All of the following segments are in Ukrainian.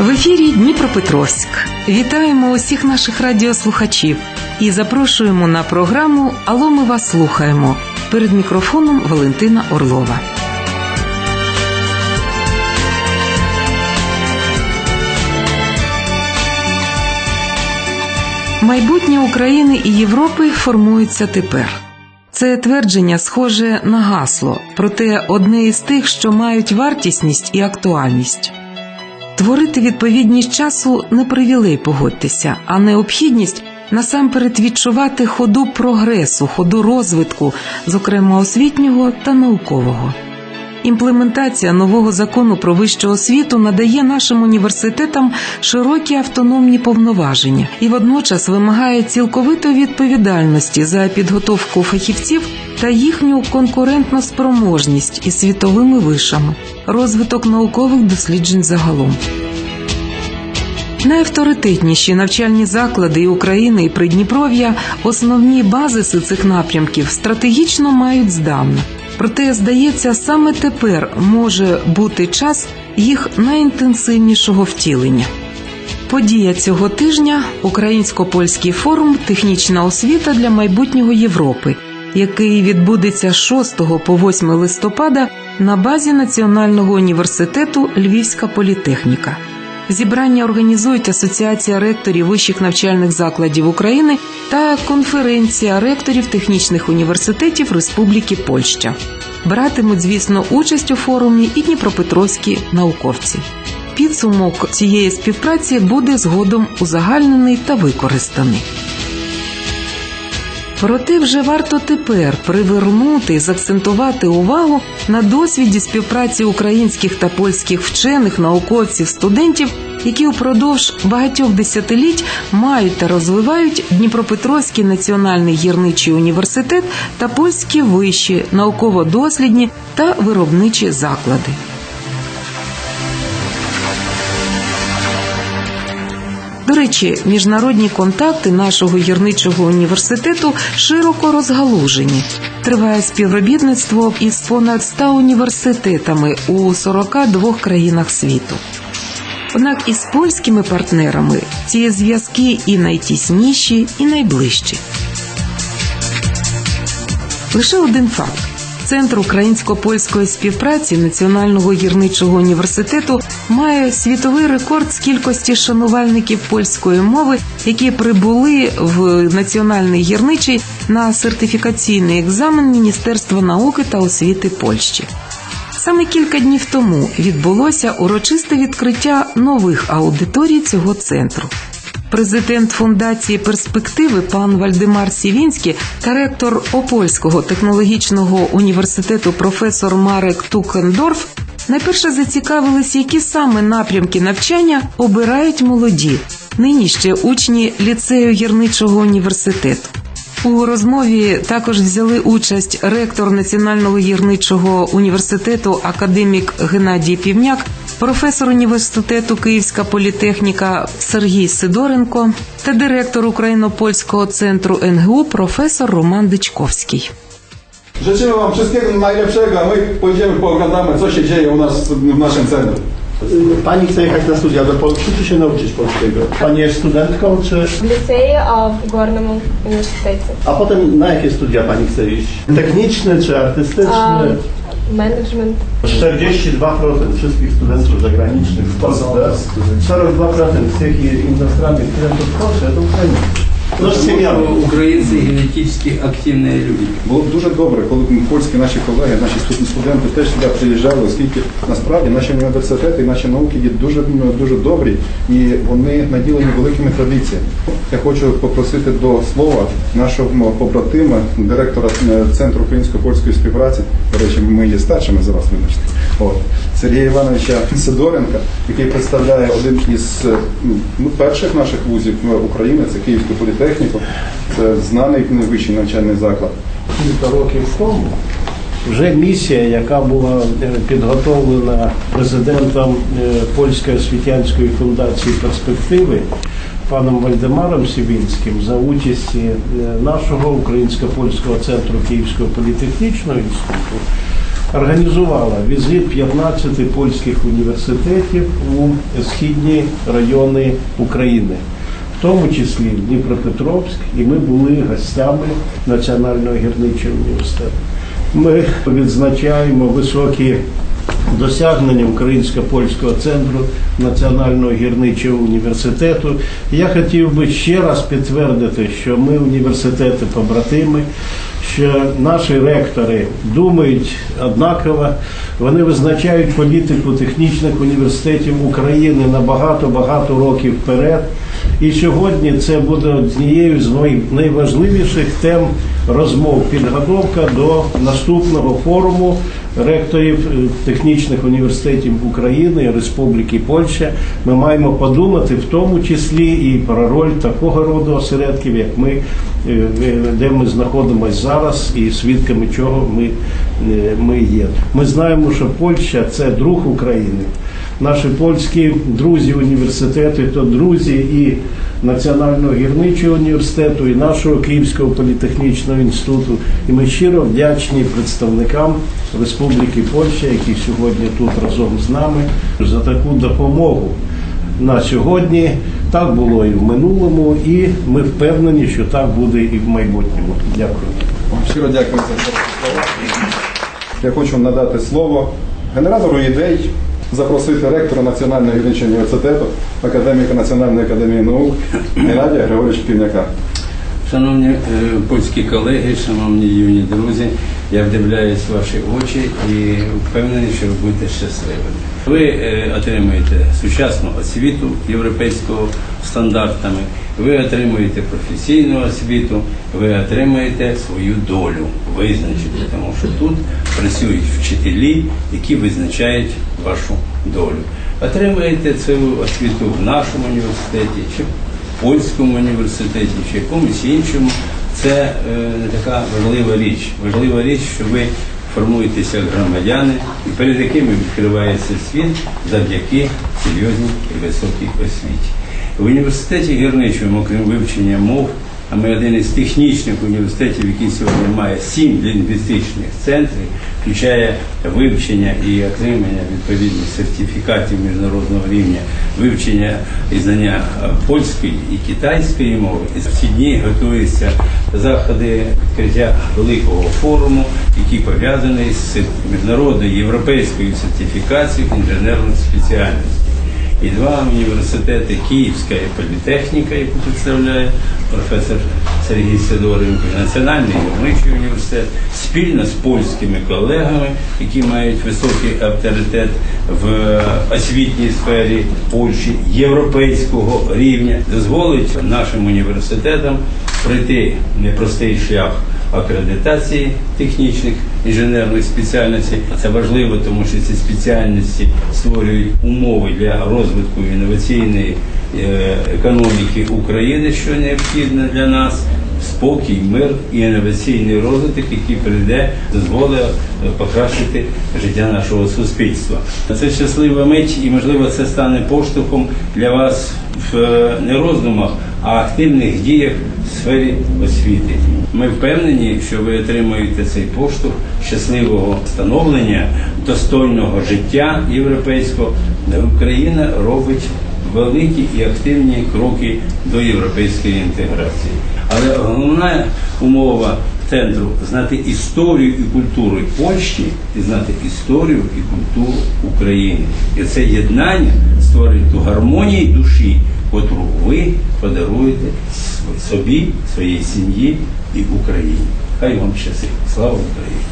В ефірі Дніпропетровськ. Вітаємо усіх наших радіослухачів і запрошуємо на програму Алло, ми вас слухаємо. Перед мікрофоном Валентина Орлова. Майбутнє України і Європи формується тепер. Це твердження схоже на гасло, проте одне із тих, що мають вартісність і актуальність. Творити відповідність часу не привілей погодьтеся, а необхідність насамперед відчувати ходу прогресу, ходу розвитку, зокрема освітнього та наукового. Імплементація нового закону про вищу освіту надає нашим університетам широкі автономні повноваження і водночас вимагає цілковитої відповідальності за підготовку фахівців та їхню конкурентну спроможність із світовими вишами, розвиток наукових досліджень загалом. Найавторитетніші навчальні заклади і України і Придніпров'я, основні базиси цих напрямків стратегічно мають здавна. Проте, здається, саме тепер може бути час їх найінтенсивнішого втілення. Подія цього тижня українсько-польський форум Технічна освіта для майбутнього Європи, який відбудеться з 6 по 8 листопада на базі Національного університету Львівська політехніка. Зібрання організують Асоціація ректорів вищих навчальних закладів України та конференція ректорів технічних університетів Республіки Польща. Братимуть, звісно, участь у форумі і дніпропетровські науковці. Підсумок цієї співпраці буде згодом узагальнений та використаний. Проте вже варто тепер привернути і закцентувати увагу на досвіді співпраці українських та польських вчених, науковців, студентів, які упродовж багатьох десятиліть мають та розвивають Дніпропетровський національний гірничий університет та польські вищі науково-дослідні та виробничі заклади. До речі, міжнародні контакти нашого гірничого університету широко розгалужені. Триває співробітництво із понад 100 університетами у 42 країнах світу. Однак із польськими партнерами ці зв'язки і найтісніші, і найближчі. Лише один факт. Центр українсько-польської співпраці Національного гірничого університету має світовий рекорд з кількості шанувальників польської мови, які прибули в національний гірничий на сертифікаційний екзамен Міністерства науки та освіти Польщі. Саме кілька днів тому відбулося урочисте відкриття нових аудиторій цього центру. Президент фундації перспективи пан Вальдемар Сівінський та ректор Опольського технологічного університету професор Марек Тукендорф найперше зацікавились, які саме напрямки навчання обирають молоді, нині ще учні ліцею гірничого університету. У розмові також взяли участь ректор Національного гірничого університету академік Геннадій Півняк, професор університету Київська політехніка Сергій Сидоренко та директор Україно-польського центру НГУ професор Роман Дичковський. Życzymy Wam wszystkiego najlepszego, a my pójdziemy, pooglądamy, co się dzieje u nas w naszym. Y, pani chce jechać na studia do Polski, czy się nauczyć polskiego? Pani jest studentką, czy... W a w Górnym Uniwersytecie. A potem na jakie studia Pani chce iść? Techniczny, czy artystyczny? Um, management. 42% wszystkich studentów zagranicznych w Polsce, 42% z tych innych studentów w Polsce to Ukraińcy. Z семьями. Українці генетично активні люди. Було б дуже добре, коли б польські наші колеги, наші студенти студенти теж сюди приїжджали, оскільки насправді наші університети і наші науки є дуже дуже добрі і вони наділені великими традиціями. Я хочу попросити до слова нашого побратима, директора е, центру українсько-польської співпраці. До речі, ми є старшими за вас, вибачте. От Сергія Івановича Сидоренка, який представляє один із е, ну, перших наших вузів України, це Київську політехніку. Це знаний вищий навчальний заклад. Кілька років тому вже місія, яка була е, підготовлена президентом е, Польської освітянської фундації перспективи паном Вальдемаром Сівінським за участі нашого українсько-польського центру Київського політехнічного інституту, організувала візит 15 польських університетів у східні райони України, в тому числі Дніпропетровськ, і ми були гостями Національного гірничого університету. Ми відзначаємо високі досягнення Українсько-польського центру Національного гірничого університету. Я хотів би ще раз підтвердити, що ми університети побратими, що наші ректори думають однаково, вони визначають політику технічних університетів України на багато-багато років вперед. І сьогодні це буде однією з най- найважливіших тем розмов. Підготовка до наступного форуму ректорів е, технічних університетів України Республіки Польща. Ми маємо подумати в тому числі і про роль такого роду осередків, як ми, е, де ми знаходимося зараз, і свідками чого ми, е, ми є. Ми знаємо, що Польща це друг України. Наші польські друзі університети, то друзі і Національного гірничого університету, і нашого Київського політехнічного інституту. І ми щиро вдячні представникам Республіки Польща, які сьогодні тут разом з нами, за таку допомогу на сьогодні. Так було і в минулому, і ми впевнені, що так буде і в майбутньому. Дякую. Вам щиро дякую за слова. Я хочу надати слово генератору ідей, запросити ректора Національного юридичного університету, академіка Національної академії наук Геннадія Григоровича Півняка. Шановні е, польські колеги, шановні юні друзі, я вдивляюсь в ваші очі і впевнений, що ви будете щасливими. Ви е, отримуєте сучасну освіту європейського стандартами, ви отримуєте професійну освіту, ви отримуєте свою долю визначити, тому що тут працюють вчителі, які визначають вашу долю. Отримуєте цю освіту в нашому університеті чи в польському університеті чи якомусь іншому, це е, така важлива річ. Важлива річ, що ви формуєтеся як громадяни, і перед якими відкривається світ завдяки серйозній і високій освіті. В університеті гірничому, окрім вивчення мов, а ми один із технічних університетів, який сьогодні має сім лінгвістичних центрів, включає вивчення і отримання відповідних сертифікатів міжнародного рівня, вивчення і знання польської і китайської мови. І в ці дні готуються заходи відкриття великого форуму, який пов'язаний з міжнародною європейською сертифікацією інженерних спеціальностей. І два університети Київська політехніка, яку представляє професор Сергій Сидоренко, Національний гірничий університет, спільно з польськими колегами, які мають високий авторитет в освітній сфері Польщі європейського рівня, дозволить нашим університетам пройти непростий шлях акредитації технічних інженерних спеціальностей. Це важливо, тому що ці спеціальності створюють умови для розвитку інноваційної е, економіки України, що необхідно для нас. Спокій, мир і інноваційний розвиток, який прийде, дозволить е, покращити життя нашого суспільства. Це щаслива мить, і можливо це стане поштовхом для вас в е, не роздумах, а активних діях в сфері освіти. Ми впевнені, що ви отримаєте цей поштовх щасливого становлення, достойного життя європейського, де Україна робить великі і активні кроки до європейської інтеграції. Але головна умова центру знати історію і культуру Польщі і знати історію і культуру України. І це єднання створить ту гармонію душі, котру ви подаруєте собі, своїй сім'ї і Україні. Хай вам щастить. Слава Україні!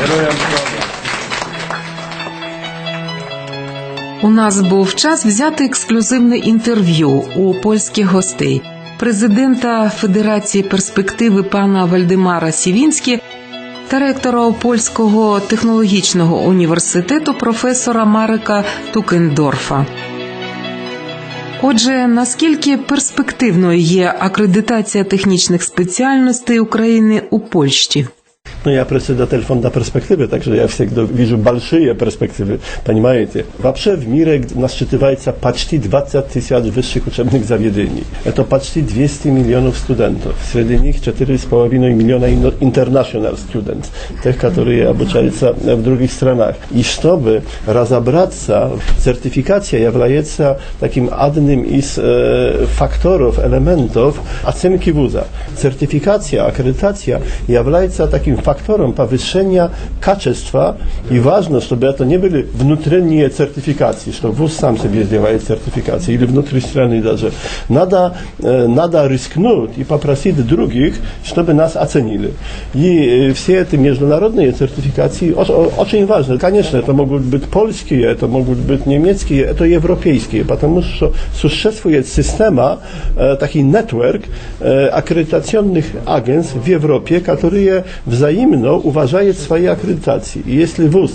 Героям слава! У нас був час взяти ексклюзивне інтерв'ю у польських гостей, президента Федерації перспективи пана Вальдемара Сівінські та ректора Польського технологічного університету професора Марика Тукендорфа. Отже, наскільки перспективною є акредитація технічних спеціальностей України у Польщі? Ну, я председатель фонда перспективы, также я всегда вижу большие перспективы, понимаете. Вообще в мире насчитывается почти 20 тысяч высших учебных заведений. Это почти 200 миллионов студентов. Среди них 4,5 миллиона ино- international students, тех, которые обучаются в других странах. И чтобы разобраться, сертификация является таким одним из э, факторов, элементов оценки вуза. Сертификация, аккредитация является таким фактором повышения качества и важно, чтобы это не были внутренние сертификации, что вуз сам себе сделает сертификации или внутри страны даже. Надо, э, надо рискнуть и попросить других, чтобы нас оценили. И э, все эти международные сертификации о- о- очень важны. Конечно, это могут быть польские, это могут быть немецкие, это европейские, потому что существует система, э, taki network э, аккредитационных агентств в Европе, которые взаимно уважают свои аккредитации. И если вуз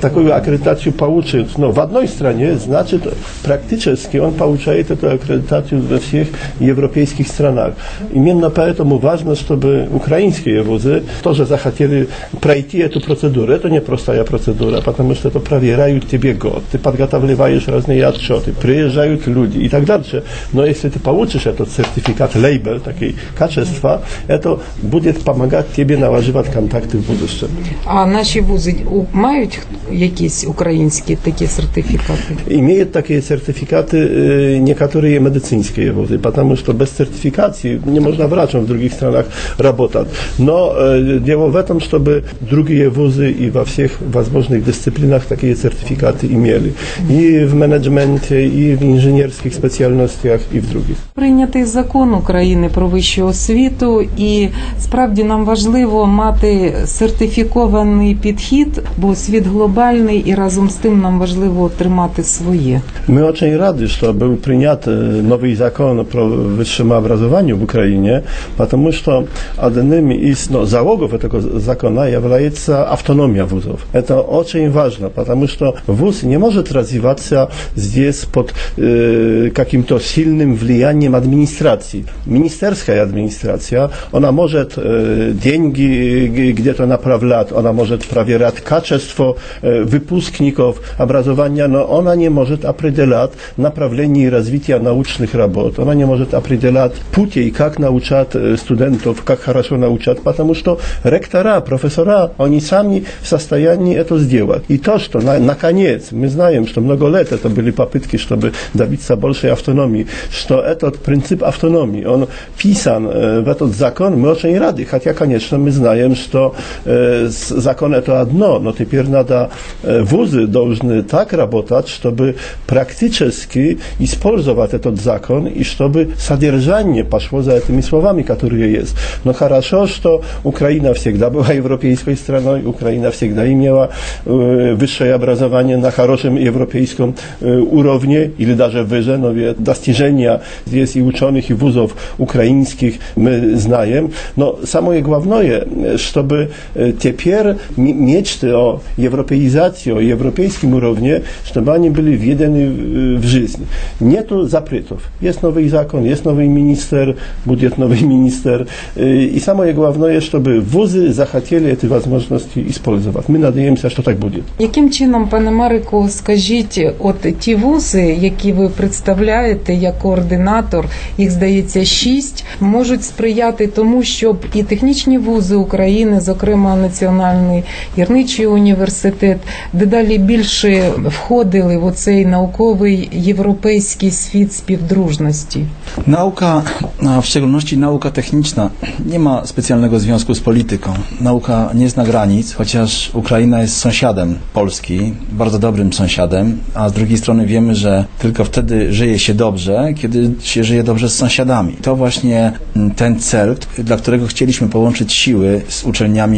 такую аккредитацию получит но в одной стране, значит практически он получает эту аккредитацию во всех европейских странах. Именно поэтому важно, чтобы украинские вузы тоже захотели пройти эту процедуру. Это не простая процедура, потому что это проверяют тебе год, ты подготавливаешь разные отчеты, приезжают люди и так дальше. Но если ты получишь этот сертификат, лейбл, такие качества, это будет помогать тебе налаживать контакты в будущем. А наші вузи у- мають якісь українські такі сертифікати? Имеют такие сертификаты э, некоторые медицинские вузы, потому что без сертификации не можно врачом в других странах работать. Но э, дело в этом, чтобы другие вузы и во всех возможных дисциплинах такие сертификаты имели. И в менеджменте, и в инженерских специальностях, и в других. Прийнятий закон України про вищу освіту, і справді нам важливо мати сертифікований підхід, бо світ глобальний, і разом з тим нам важливо тримати своє. Мы очень рады, что был принят э, новый закон про высшем образовании в Украине, потому что одним из ну, залогов этого закона является автономия вузов. Это очень важно, потому что вуз не может развиваться здесь под э, каким-то сильным влиянием администрации. Министерская администрация, она может э, деньги г- где-то направлять, она может проверять качество э, выпускников образования, но она не может определять направление развития научных работ, она не может определять путей, как научать э, студентов, как хорошо научать, потому что ректора, профессора, они сами в состоянии это сделать. И то, что на- наконец мы знаем, что много лет это были попытки, чтобы добиться большей автономии, что этот принцип автономии, он вписан э, в этот закон, мы очень рады, хотя, конечно, мы знаем, что э, с- закон это одно, но теперь надо, э, вузы должны так работать, чтобы практически использовать этот закон и чтобы содержание пошло за этими словами, которые есть. Но хорошо, что Украина всегда была европейской страной, Украина всегда имела э, высшее образование на хорошем европейском э, уровне или даже выше, но ведь достижения здесь и ученых, и вузов украинских мы знаем. Но самое главное, э, чтобы э, теперь м- мечты о европеизации, о европейском уровне, чтобы они были введены в- в жизнь. Нету запретов. Есть новый закон, есть новый министр, будет новый министр. Э, И самое главное, чтобы вузы захотели эти возможности использовать. Мы надеемся, что так будет. Яким чином, пане Марику, скажіть, от ті вузи, які ви представляєте як координатор, їх здається шість, можуть сприяти тому, щоб і технічні вузи України, зокрема Національний гірничий університет, дедалі більше входили в оцей науковий європейський світ співдружності. Nauka, a w szczególności nauka techniczna, nie ma specjalnego związku z polityką. Nauka nie zna granic, chociaż Ukraina jest sąsiadem Polski, bardzo dobrym sąsiadem, a z drugiej strony wiemy, że tylko wtedy żyje się dobrze, kiedy się żyje dobrze z sąsiadami. To właśnie mm, ten cel, dla którego chcieliśmy połączyć siły z uczelniami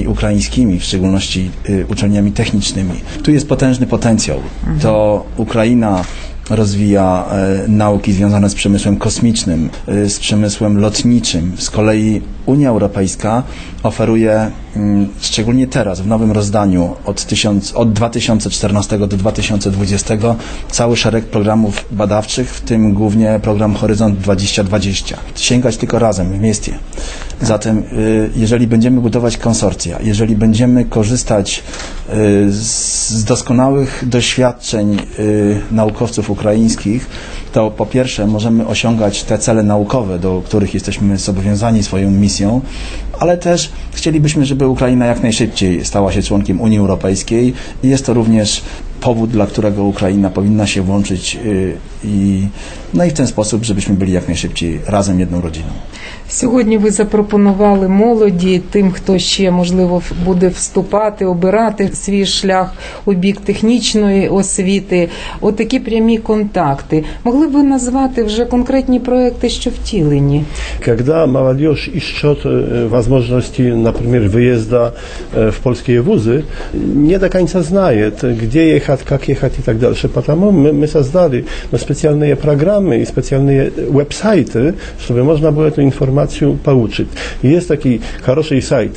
ukraińskimi, w szczególności y, uczelniami technicznymi. Tu jest potężny potencjał. To Ukraina rozwija e, nauki związane z przemysłem kosmicznym, e, z przemysłem lotniczym. Z kolei Unia Europejska oferuje, mm, szczególnie teraz, w nowym rozdaniu od, tysiąc, od 2014 do 2020, cały szereg programów badawczych, w tym głównie program Horyzont 2020. Sięgać tylko razem w mieście Zatem, y, jeżeli będziemy budować konsorcja, jeżeli będziemy korzystać y, z doskonałych doświadczeń y, naukowców ukraińskich, to po pierwsze możemy osiągać te cele naukowe, do których jesteśmy zobowiązani swoją misją, ale też chcielibyśmy, żeby Ukraina jak najszybciej stała się członkiem Unii Europejskiej jest to również powód, dla którego Ukraina powinna się włączyć y, i, no i w ten sposób, żebyśmy byli jak najszybciej razem jedną rodziną. Сьогодні ви запропонували молоді, тим, хто ще можливо буде вступати, обирати свій шлях у бік технічної освіти. Отакі прямі контакти. Могли б ви назвати вже конкретні проекти, що втілені? Когда молодежь ищет э, возможности, например, выезда э, в польские вузы, не до конца знает, где ехать, как ехать и так дальше. Потому мы, мы создали ну, специальные программы и специальные веб-сайты, чтобы можно было эту информацию получить. И Есть такой хороший сайт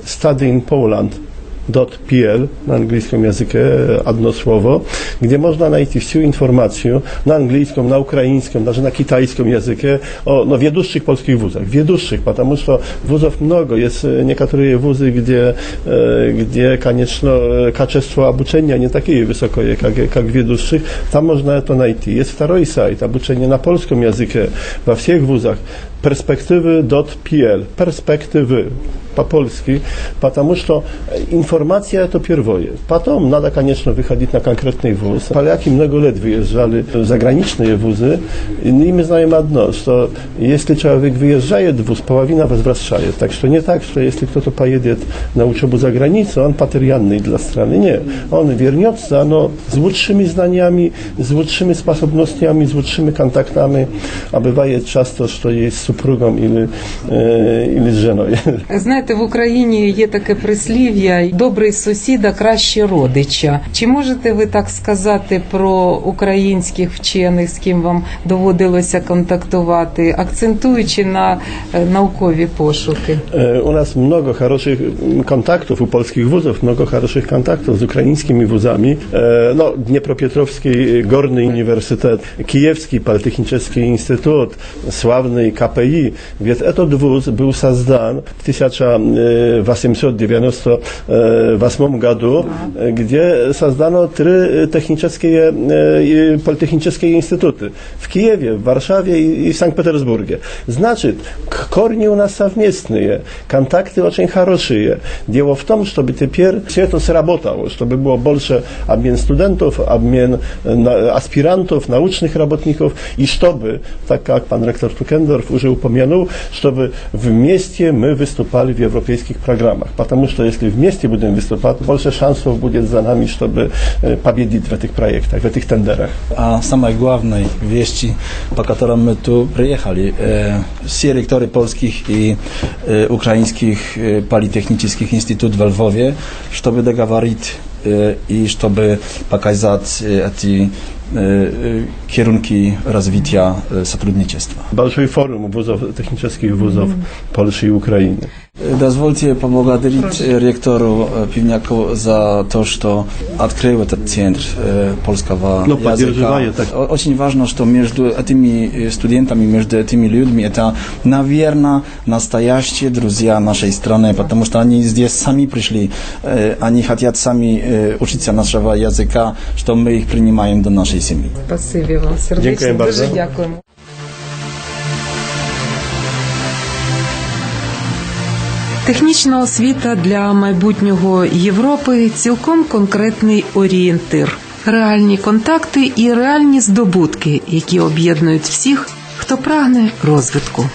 studyinpoland.pl na angielskim języku, одно słowo, gdzie można znaleźć всю informację na angielskim, na ukraińskim, даже na kitajskim języku o no, wiedущих polskich wuzach. Wiedущих, потому что wuzów mnogo. Jest e, niektóre wuzy, gdzie, e, gdzie koniecznie e, качество обучения не такие высокие, как, как в ведущих. Там можно это найти. Есть второй сайт, обучение на польском языке во всех вузах. Perspektywy.pl. Perspektywy по-польски, потому что информация это первое. Потом надо, конечно, выходить на конкретный вуз. Поляки много лет выезжали в заграничные вузы, и мы знаем одно, что если человек выезжает в вуз, половина возвращает. Так что не так, что если кто-то поедет на учебу за границу, он потерянный для страны. Не, он вернется, но с лучшими знаниями, с лучшими способностями, с лучшими контактами. А бывает часто, что есть с супругом или, э, или с женой. Знаєте, в Україні є таке прислів'я добрий сусіда краще родича. Чи можете ви так сказати про українських вчених, з ким вам доводилося контактувати, акцентуючи на е, наукові пошуки? E, U nas mnogo хороших kontaktów, u polskich wózów, mnogo хороших z ukraińskimi wózami. E, No, Dniepropietrowski Gorny Uniwersytet, Kijewski Politechniczny Instytut, sławny KPI. Więc этот wóz był создан w 1898 году, где создано три технические, э, политехнические институты в Киеве, в Варшаве и и в Санкт-Петербурге. Значит, к- корни у нас совместные, контакты очень хорошие. Дело в том, чтобы теперь все это сработало, чтобы было больше обмен студентов, обмен э, на- аспирантов, научных работников, и чтобы, так как пан ректор Тукендорф уже упомянул, чтобы вместе мы выступали в европейских программах. Потому что если вместе будем выступать, больше шансов будет за нами, чтобы э, победить в этих проектах, в этих тендерах. о самой главной вещи, по которой мы тут приехали. Э, Все ректоры польских и э, украинских э, политехнических институтов во Львове, чтобы договорить э, и чтобы показать э, эти э, э, E, e, kierunki rozwitja e, sotrudnictwa. Balszej Forum wózów Technicznych Wuzów mm. Polski i Ukrainy. Дозвольте поблагодарить э, ректору э, Пивняку за то, что открыл этот центр э, польского Ну, языка. поддерживает так. О- Очень важно, что между этими э, студентами, между этими людьми, это, наверное, настоящие друзья нашей страны, потому что они здесь сами пришли, э, они хотят сами э, учиться нашего языка, что мы их принимаем до нашей семьи. Спасибі вам сердечно. Дякую Дуже bardzo. дякуємо. Технічна освіта для майбутнього Європи цілком конкретний орієнтир, реальні контакти і реальні здобутки, які об'єднують всіх, хто прагне розвитку.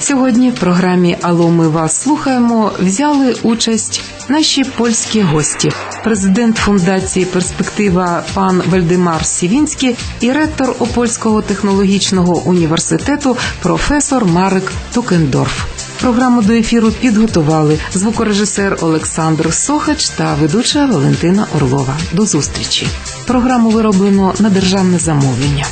Сьогодні в програмі Алло, ми вас слухаємо взяли участь наші польські гості, президент фундації Перспектива пан Вальдемар Сівінський і ректор Опольського технологічного університету професор Марик Тукендорф. Програму до ефіру підготували звукорежисер Олександр Сохач та ведуча Валентина Орлова. До зустрічі. Програму вироблено на державне замовлення.